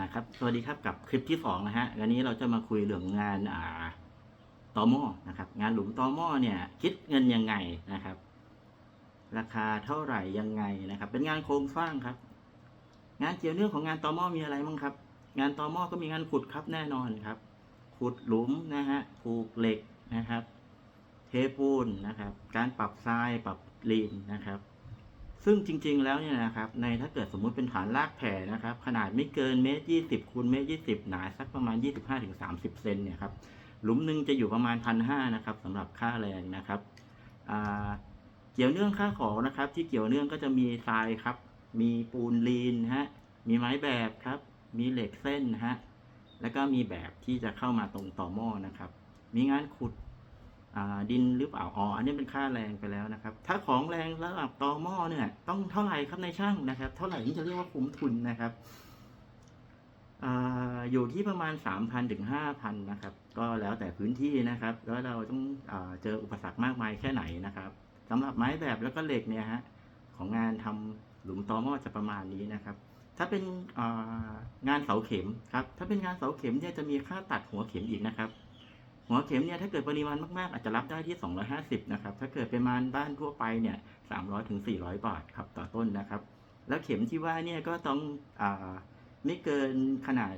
นะครับ สวัสดีครับกับคลิปที่สองนะฮะวันนี้เราจะมาคุยเรื่องงานอ่าตอม้อนะครับ งานหลุมตอม้อเนี่ย คิดเงินยังไงนะครับ ราคาเท่าไหร่ยังไงนะครับ เป็นงานโครงสร้างครับ งานเกี่ยวเนื่องของงานตอม้อมีอะไรบ้างครับ งานตอม้อก็มีงานขุดครับแน่นอนครับ ขุดหลุมนะฮะผูกเหล็กนะครับ เทปูนนะครับ การปรับทรายปรับลีนนะครับ ซึ่งจริง ๆ แล้วเนี่ยนะครับในถ้าเกิดสมมุติเป็นฐานรากแผ่นะครับ ขนาดไม่เกินเมตรยี่สิบคูณเมตรยี่สิบหนาสักประมาณยี่สิบห้าถึงสามสิบเซนเนี่ยครับหลุมหนึ่งจะอยู่ประมาณพันห้านะครับสำหรับค่าแรงนะครับเกี่ยวเนื่องค่าของนะครับ ที่เกี่ยวเนื่องก็จะมีทรายครับ มีปูนลีนฮะมีไม้แบบครับ มีเหล็กเส้นนะฮะแล้วก็มีแบบที่จะเข้ามาตรงต่อหม้อนะครับ มีงานขุด ดินหรือเปล่าอ๋ออันนี้เป็นค่าแรงไปแล้วนะครับ ถ้าของแรงระดับต่อหม้อเนี่ย ต้องเท่าไหร่ครับในช่างนะครับ เท่าไหร่ถึงจะเรียกว่าคุ้มทุนนะครับออยู่ที่ประมาณ 3,000ถึง5,000นะครับ ก็แล้วแต่พื้นที่นะครับ แล้วเราต้องอเจออุปสรรคมากมายแค่ไหนนะครับสำหรับไม้แบบแล้วก็เหล็กเนี่ยฮะของงานทำหลุมตอหม้อจะประมาณนี้นะครับ ถ้าเป็นงานเสาเข็มครับ ถ้าเป็นงานเสาเข็มเนี่ยจะมีค่าตัดหัวเข็มอีกนะครับ หัวเข็มเนี่ยถ้าเกิดปริมาณมากๆ อาจจะรับได้ที่ 250 นะครับ ถ้าเกิดเป็นมานบ้านทั่วไปเนี่ย300ถึง400 บาทครับต่อต้นนะครับ แล้วเข็มที่ว่าเนี่ยก็ต้องอาไม่เกินขนาด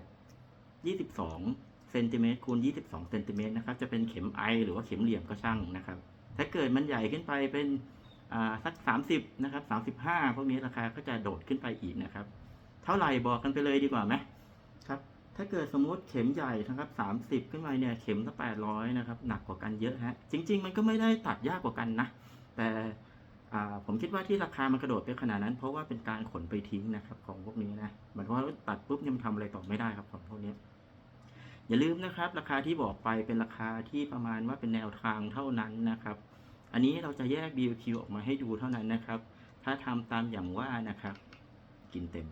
22เซนติเมตรคูณ22เซนติเมตรนะครับ จะเป็นเข็มไอหรือว่าเข็มเหลี่ยมก็ช่างนะครับ ถ้าเกิดมันใหญ่ขึ้นไปเป็นอ่าสัก 30 นะครับ 35 พวกนี้ราคาก็จะโดดขึ้นไปอีกนะครับ เท่าไหร่บอกกันไปเลยดีกว่าไหมครับ ถ้าเกิดสมมติเข็มใหญ่นะครับ 30 ขึ้นไปเนี่ยเข็มละ800นะครับหนักกว่ากันเยอะฮะจริง ๆ มันก็ไม่ได้ตัดยากกว่ากันนะ แต่ผมคิดว่าที่ราคามันกระโดดไปขนาดนั้น เพราะว่าเป็นการขนไปทิ้งนะครับของพวกนี้นะเหมายความว่าตัดปุ๊บเนี่ยมันทำอะไรต่อไม่ได้ครับของพวกนี้อย่าลืมนะครับ ราคาที่บอกไปเป็นราคาที่ประมาณว่าเป็นแนวทางเท่านั้นนะครับ อันนี้เราจะแยก BQ ออกมาให้ดูเท่านั้นนะครับ ถ้าทำตามอย่างว่านะครับ กินเต็ม